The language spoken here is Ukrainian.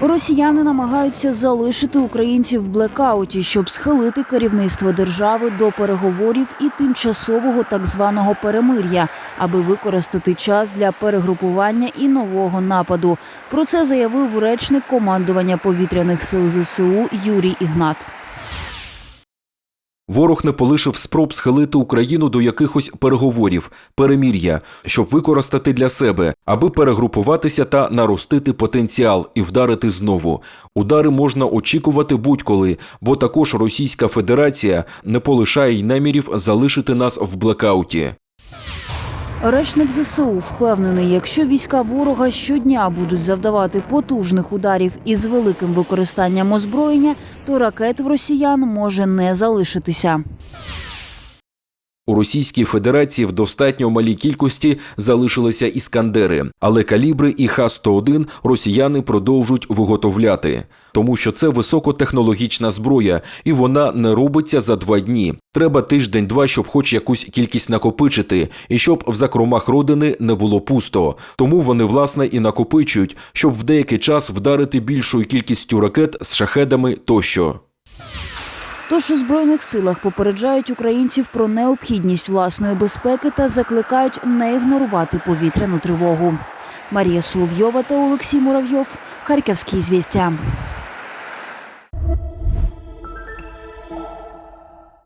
Росіяни намагаються залишити українців в блекауті, щоб схилити керівництво держави до переговорів і тимчасового так званого перемир'я, аби використати час для перегрупування і нового нападу. Про це заявив речник командування повітряних сил ЗСУ Юрій Ігнат. Ворог не полишив спроб схилити Україну до якихось переговорів, перемір'я, щоб використати для себе, аби перегрупуватися та наростити потенціал і вдарити знову. Удари можна очікувати будь-коли, бо також Російська Федерація не полишає й намірів залишити нас в блекауті. Речник ЗСУ впевнений, якщо війська ворога щодня будуть завдавати потужних ударів із великим використанням озброєння, то ракет в росіян може не залишитися. У Російській Федерації в достатньо малій кількості залишилися іскандери, але калібри і Х-101 росіяни продовжують виготовляти, тому що це високотехнологічна зброя, і вона не робиться за два дні. Треба тиждень-два, щоб хоч якусь кількість накопичити, і щоб в закромах родини не було пусто. Тому вони власне і накопичують, щоб в деякий час вдарити більшою кількістю ракет з шахедами тощо. Тож у збройних силах попереджають українців про необхідність власної безпеки та закликають не ігнорувати повітряну тривогу. Марія Соловйова та Олексій Муравйов. Харківські звістя.